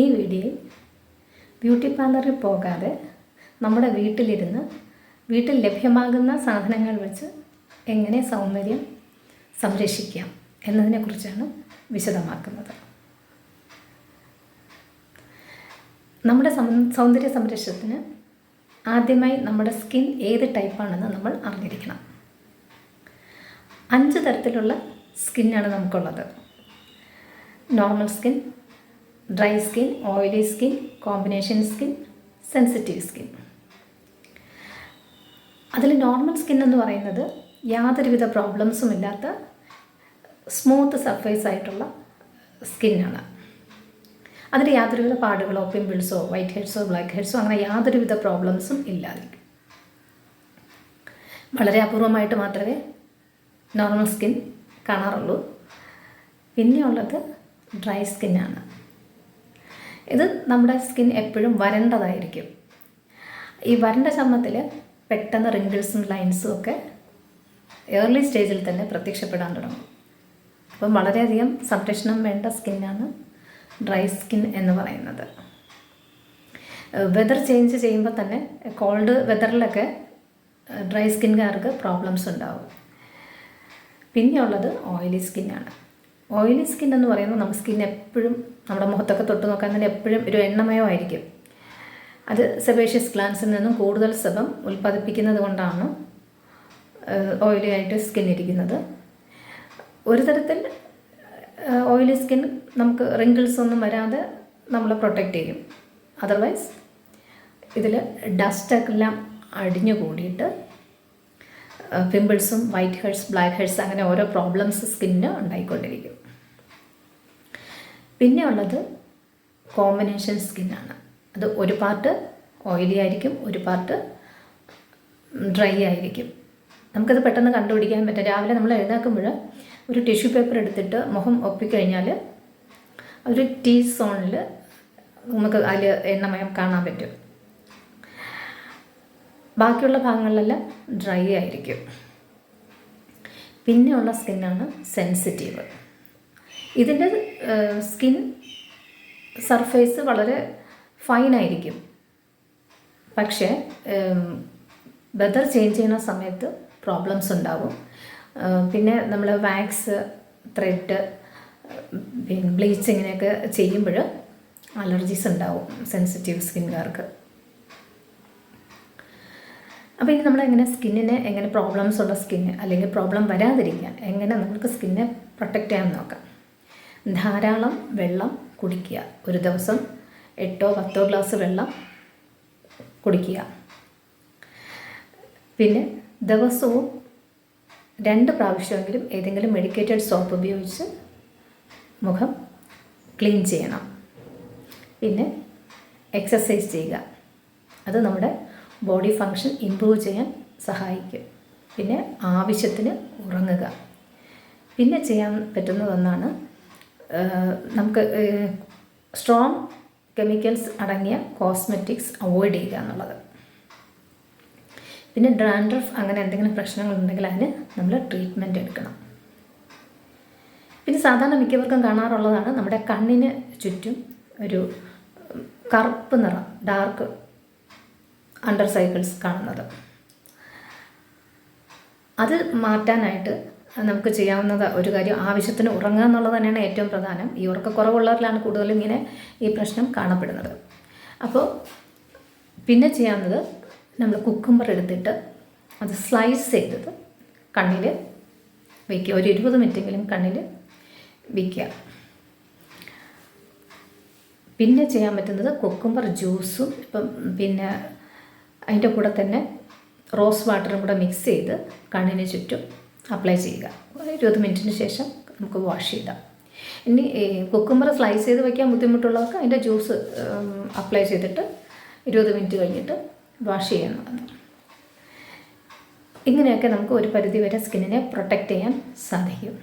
ഈ വീഡിയോയിൽ ബ്യൂട്ടി പാർലറിൽ പോകാതെ നമ്മുടെ വീട്ടിലിരുന്ന് വീട്ടിൽ ലഭ്യമാകുന്ന സാധനങ്ങൾ വെച്ച് എങ്ങനെ സൗന്ദര്യം സംരക്ഷിക്കാം എന്നതിനെക്കുറിച്ചാണ് വിശദമാക്കുന്നത്. നമ്മുടെ സൗന്ദര്യ സംരക്ഷണത്തിന് ആദ്യമായി നമ്മുടെ സ്കിൻ ഏത് ടൈപ്പാണെന്ന് നമ്മൾ അറിഞ്ഞിരിക്കണം. അഞ്ച് തരത്തിലുള്ള സ്കിന്നാണ് നമുക്കുള്ളത്. Normal skin dry skin oily skin combination skin sensitive skin. അതിൽ നോർമൽ സ്കിൻ എന്ന് പറയുന്നത് യാതൊരുവിധ പ്രോബ്ലംസും ഇല്ലാത്ത സ്മൂത്ത് സർഫേസ് ആയിട്ടുള്ള സ്കിന്നാണ്. അതിൽ യാതൊരുവിധ പാടുകളോ പിമ്പിൾസോ വൈറ്റ് ഹെഡ്സോ ബ്ലാക്ക് ഹെഡ്സോ അങ്ങനെ യാതൊരുവിധ പ്രോബ്ലംസും ഇല്ലാതിരിക്കും. വളരെ അപൂർവമായിട്ട് മാത്രമേ നോർമൽ സ്കിൻ കാണാറുള്ളൂ. പിന്നെയുള്ളത് ഡ്രൈ സ്കിന്നാണ്. ഇത് നമ്മുടെ സ്കിൻ എപ്പോഴും വരണ്ടതായിരിക്കും. ഈ വരണ്ട ചർമ്മത്തിൽ പെട്ടെന്ന് റിങ്കിൾസും ലൈൻസും ഒക്കെ ഏർലി സ്റ്റേജിൽ തന്നെ പ്രത്യക്ഷപ്പെടാൻ തുടങ്ങും. അപ്പം വളരെയധികം സംരക്ഷണം വേണ്ട സ്കിന്നാണ് ഡ്രൈ സ്കിൻ എന്ന് പറയുന്നത്. വെതർ ചേഞ്ച് ചെയ്യുമ്പോൾ തന്നെ കോൾഡ് വെതറിലൊക്കെ ഡ്രൈ സ്കിൻകാർക്ക് പ്രോബ്ലംസ് ഉണ്ടാവും. പിന്നെയുള്ളത് ഓയിലി സ്കിന്നാണ് ഓയിലി സ്കിൻ എന്ന് പറയുന്നത് നമ്മുടെ സ്കിൻ എപ്പോഴും നമ്മുടെ മുഖത്തൊക്കെ തൊട്ട് നോക്കാൻ തന്നെ എപ്പോഴും ഒരു എണ്ണമയമായിരിക്കും. അത് സെബേഷ്യസ് ഗ്ലാൻസിൽ നിന്നും കൂടുതൽ സെബം ഉൽപ്പാദിപ്പിക്കുന്നത് കൊണ്ടാണ് ഓയിലി ആയിട്ട് സ്കിൻ ഇരിക്കുന്നത്. ഒരു തരത്തിൽ ഓയിലി സ്കിൻ നമുക്ക് റിങ്കിൾസ് ഒന്നും വരാതെ നമ്മളെ പ്രൊട്ടക്റ്റ് ചെയ്യും. അതർവൈസ് ഇതിൽ ഡസ്റ്റൊക്കെ എല്ലാം അടിഞ്ഞു കൂടിയിട്ട് പിമ്പിൾസും വൈറ്റ് ഹെഡ്സ് ബ്ലാക്ക് ഹെഡ്സ് അങ്ങനെ ഓരോ പ്രോബ്ലംസ് സ്കിന്നിന് ഉണ്ടായിക്കൊണ്ടിരിക്കും. പിന്നെ ഉള്ളത് കോമ്പിനേഷൻ സ്കിന്നാണ് അത് ഒരു പാർട്ട് ഓയിലി ആയിരിക്കും ഒരു പാർട്ട് ഡ്രൈ ആയിരിക്കും. നമുക്കത് പെട്ടെന്ന് കണ്ടുപിടിക്കാൻ പറ്റും. രാവിലെ നമ്മൾ എഴുന്നേൽക്കുമ്പോൾ ഒരു ടിഷ്യൂ പേപ്പർ എടുത്തിട്ട് മുഖം ഒപ്പിക്കഴിഞ്ഞാൽ ഒരു ടീ സോണിൽ നമുക്ക് അതിൽ എണ്ണമയം കാണാൻ പറ്റും. ബാക്കിയുള്ള ഭാഗങ്ങളിലെല്ലാം ഡ്രൈ ആയിരിക്കും. പിന്നെയുള്ള സ്കിന്നാണ് സെൻസിറ്റീവ്. ഇതിന്റെ സ്കിൻ സർഫേസ് വളരെ ഫൈനായിരിക്കും പക്ഷേ വെതർ ചേഞ്ച് ചെയ്യുന്ന സമയത്ത് പ്രോബ്ലംസ് ഉണ്ടാവും. പിന്നെ നമ്മൾ വാക്സ് ത്രെഡ് പിന്നെ ബ്ലീച്ചിങ്ങിനൊക്കെ ചെയ്യുമ്പോൾ അലർജീസ് ഉണ്ടാവും സെൻസിറ്റീവ് സ്കിൻകാർക്ക് അപ്പോൾ ഇനി നമ്മൾ എങ്ങനെ സ്കിന്നിനെ എങ്ങനെ പ്രോബ്ലംസ് ഉള്ള സ്കിന്ന് അല്ലെങ്കിൽ പ്രോബ്ലം വരാതിരിക്കുക എങ്ങനെ നമുക്ക് സ്കിന്നെ പ്രൊട്ടക്റ്റ് ചെയ്യാൻ നോക്കാം. ധാരാളം വെള്ളം കുടിക്കുക. ഒരു ദിവസം എട്ടോ പത്തോ ഗ്ലാസ് വെള്ളം കുടിക്കുക. പിന്നെ ദിവസവും രണ്ട് പ്രാവശ്യമെങ്കിലും ഏതെങ്കിലും മെഡിക്കേറ്റഡ് സോപ്പ് ഉപയോഗിച്ച് മുഖം ക്ലീൻ ചെയ്യണം. പിന്നെ എക്സസൈസ് ചെയ്യുക. അത് നമ്മുടെ ബോഡി ഫങ്ഷൻ ഇമ്പ്രൂവ് ചെയ്യാൻ സഹായിക്കും. പിന്നെ ആവശ്യത്തിന് ഉറങ്ങുക. പിന്നെ ചെയ്യാൻ പറ്റുന്ന ഒന്നാണ് നമുക്ക് സ്ട്രോങ് കെമിക്കൽസ് അടങ്ങിയ കോസ്മെറ്റിക്സ് അവോയ്ഡ് ചെയ്യുക എന്നുള്ളത്. പിന്നെ ഡ്രാൻഡ്രഫ് അങ്ങനെ എന്തെങ്കിലും പ്രശ്നങ്ങളുണ്ടെങ്കിൽ അതിന് നമ്മൾ ട്രീറ്റ്മെന്റ് എടുക്കണം. പിന്നെ സാധാരണ മിക്കവർക്കും കാണാറുള്ളതാണ് നമ്മുടെ കണ്ണിന് ചുറ്റും ഒരു കറുപ്പ് നിറം ഡാർക്ക് അണ്ടർ സൈക്കിൾസ് കാണുന്നത്. അത് മാറ്റാനായിട്ട് നമുക്ക് ചെയ്യാവുന്നത് ഒരു കാര്യം ആവശ്യത്തിന് ഉറങ്ങുക എന്നുള്ളത് തന്നെയാണ് ഏറ്റവും പ്രധാനം. ഈ ഉറക്കക്കുറവുള്ളവരിലാണ് കൂടുതലും ഇങ്ങനെ ഈ പ്രശ്നം കാണപ്പെടുന്നത്. അപ്പോൾ പിന്നെ ചെയ്യാവുന്നത് നമ്മൾ കുക്കുംബർ എടുത്തിട്ട് അത് സ്ലൈസ് ചെയ്തത് കണ്ണിൽ വയ്ക്കുക ഒരു ഇരുപത് മിനിറ്റെങ്കിലും കണ്ണിൽ വയ്ക്കുക പിന്നെ ചെയ്യാൻ പറ്റുന്നത് കുക്കുംബർ ജ്യൂസും ഇപ്പം പിന്നെ അതിന്റെ കൂടെ തന്നെ റോസ് വാട്ടറും കൂടെ മിക്സ് ചെയ്ത് കണ്ണിന് ചുറ്റും അപ്ലൈ ചെയ്യുക. ഇരുപത് മിനിറ്റിന് ശേഷം നമുക്ക് വാഷ് ചെയ്താൽ ഇനി കുക്കുംബർ സ്ലൈസ് ചെയ്ത് വയ്ക്കാൻ ബുദ്ധിമുട്ടുള്ളവർക്ക് അതിന്റെ ജ്യൂസ് അപ്ലൈ ചെയ്തിട്ട് ഇരുപത് മിനിറ്റ് കഴിഞ്ഞിട്ട് വാഷ് ചെയ്യുന്നതാണ്. ഇങ്ങനെയൊക്കെ നമുക്ക് ഒരു പരിധി വരെ സ്കിന്നിനെ പ്രൊട്ടക്റ്റ് ചെയ്യാൻ സാധിക്കും.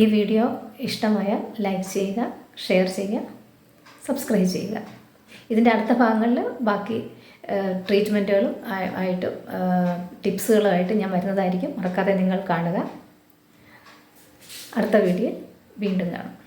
ഈ വീഡിയോ ഇഷ്ടമായ ലൈക്ക് ചെയ്യുക ഷെയർ ചെയ്യുക സബ്സ്ക്രൈബ് ചെയ്യുക. ഇതിന്റെ അടുത്ത ഭാഗങ്ങളിൽ ബാക്കി ട്രീറ്റ്മെന്റുകളും ആയിട്ട് ടിപ്സുകളുമായിട്ട് ഞാൻ വരുന്നതായിരിക്കും. മറക്കാതെ നിങ്ങൾ കാണുക. അടുത്ത വീഡിയോ വീണ്ടും കാണാം.